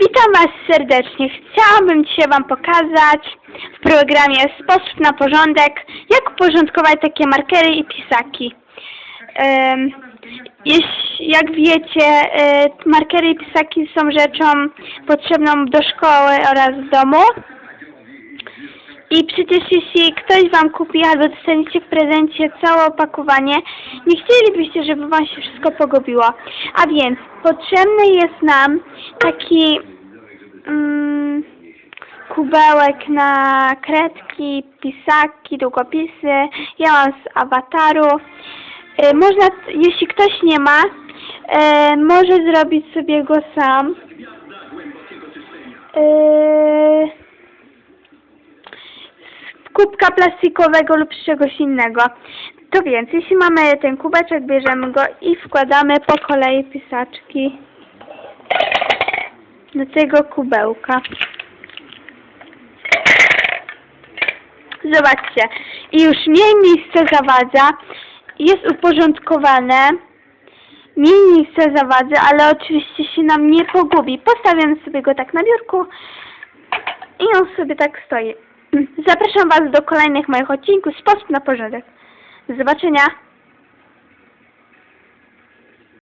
Witam Was serdecznie. Chciałabym dzisiaj Wam pokazać w programie Sposób na porządek, jak uporządkować takie markery i pisaki. Jak wiecie, e, markery i pisaki są rzeczą potrzebną do szkoły oraz domu. I przecież jeśli ktoś Wam kupi albo dostaniecie w prezencie całe opakowanie, nie chcielibyście, żeby Wam się wszystko pogubiło. A więc potrzebny jest nam taki mm, kubełek na kredki, pisaki, długopisy. Ja mam z awataru. Y, Można, jeśli ktoś nie ma, y, może zrobić sobie go sam. Y, z kubka plastikowego lub z czegoś innego. To więc, jeśli mamy ten kubeczek, bierzemy go i wkładamy po kolei pisaczki do tego kubełka. Zobaczcie, i już mniej miejsce zawadza, jest uporządkowane, mniej miejsce zawadza, ale oczywiście się nam nie pogubi. Postawiamy sobie go tak na biurku i on sobie tak stoi. Zapraszam Was do kolejnych moich odcinków Sposób na porządek. Do zobaczenia.